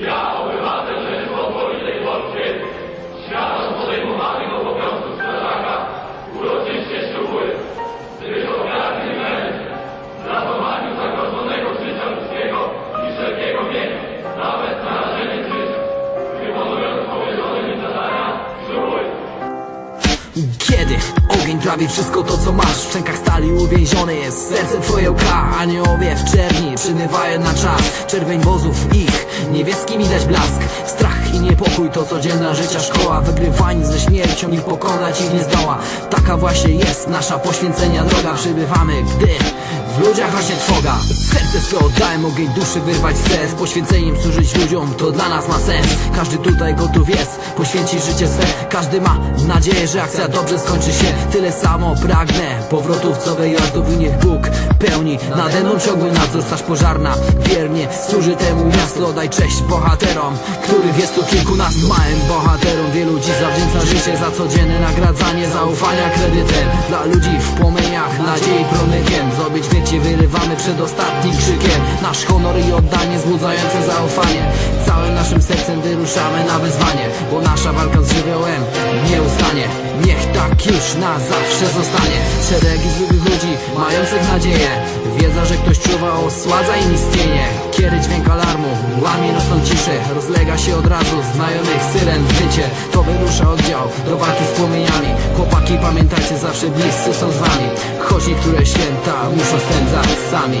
Yahweh. Kiedy ogień prawie wszystko to co masz. W szczękach stali uwięzione jest serce twoje łka Aniołowie w czerni przymywają na czas. Czerwień wozów ich, niebieski widać blask. Strach i niepokój to codzienna życia szkoła. Wygrywani ze śmiercią ich pokonać ich nie zdoła Taka właśnie jest nasza poświęcenia droga. Przybywamy gdy w ludziach rośnie trwoga. Serce swe oddałem, ogień duszy wyrwać Z poświęceniem służyć ludziom, to dla nas ma sens. Każdy tutaj gotów jest, poświęcić życie swe. Każdy ma nadzieję, że akcja dobrze skończy się. Tyle samo pragnę powrotów co wyjazdów I niech Bóg pełni. Nade mną ciągły nadzór Straż pożarna. Wiernie służy temu miasto Daj cześć bohaterom, których jest tu kilkunastu. Małym bohaterom wielu dziś zawdzięcza życie Za codzienne nagradzanie zaufania kredytem Dla ludzi w płomieniach nadziei promykiem Zrobić wiecie wyrywamy przed ostatnim krzykiem. Nasz honor i oddanie wzbudzające zaufanie. Całym naszym sercem wyruszamy na wyzwanie Bo nasza walka z żywiołem nie ustanie. Niech tak już na zawsze zostanie. Szeregi zwykłych ludzi mających nadzieję. Wiedza, że ktoś czuwa osładza im istnienie Kiedy dźwięk alarmu. Łamie nocną ciszę Rozlega się od razu. Znajomych syren wycie To wyrusza oddział. Do walki z płomieniami. Chłopaki pamiętajcie zawsze bliscy są z wami. Choć niektóre święta muszą spędzać sami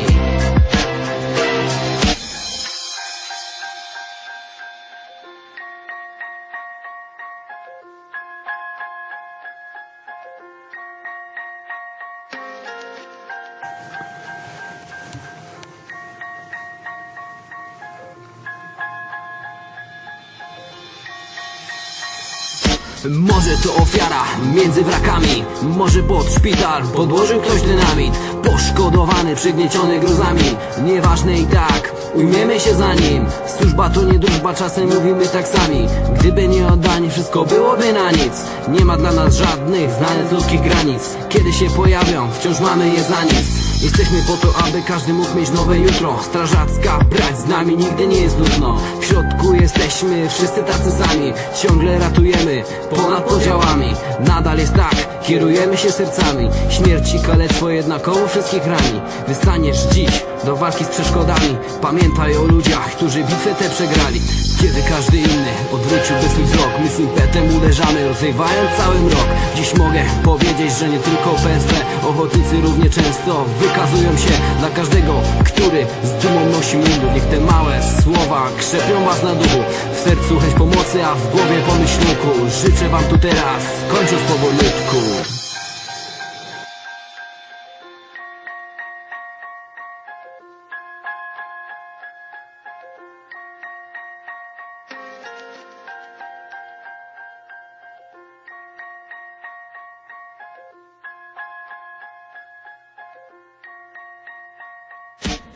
Może to ofiara między wrakami. Może pod szpital podłożył ktoś dynamit. Poszkodowany, przygnieciony gruzami. Nieważne i tak, ujmiemy się za nim. Służba to nie drużba, czasem mówimy tak sami. Gdyby nie oddanie, wszystko byłoby na nic. Nie ma dla nas żadnych znanych ludzkich granic. Kiedy się pojawią, wciąż mamy je za nic Jesteśmy po to, aby każdy mógł mieć nowe jutro. Strażacka brać z nami nigdy nie jest nudno. W środku jesteśmy wszyscy tacy sami. Ciągle ratujemy ponad podziałami. Nadal jest tak, kierujemy się sercami. Śmierć i kalectwo jednakowo wszystkich rani. Wystaniesz dziś do walki z przeszkodami. Pamiętaj o ludziach, którzy bitwę tę przegrali. Kiedy każdy inny odwróciłby swój wzrok My z impetem uderzamy, rozrywając cały mrok. Dziś mogę powiedzieć, że nie tylko PSP Ochotnicy równie często wykazują się Dla każdego, który z dumą nosi mundur Niech te małe słowa krzepią was na duchu. W sercu chęć pomocy, a w głowie pomyślunku. Życzę wam tu teraz, kończąc powolutku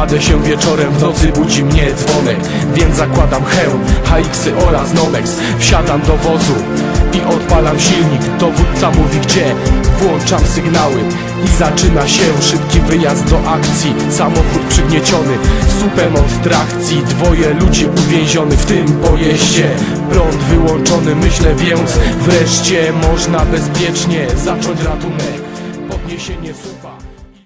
Kładę się wieczorem, w nocy budzi mnie dzwonek. Więc zakładam hełm, HX-y oraz Nomex. Wsiadam do wozu i odpalam silnik. Dowódca mówi gdzie, włączam sygnały I zaczyna się szybki wyjazd do akcji. Samochód przygnieciony, słupem od trakcji. Dwoje ludzi uwięziony w tym pojeździe. Prąd wyłączony, myślę więc Wreszcie można bezpiecznie zacząć ratunek. Podniesienie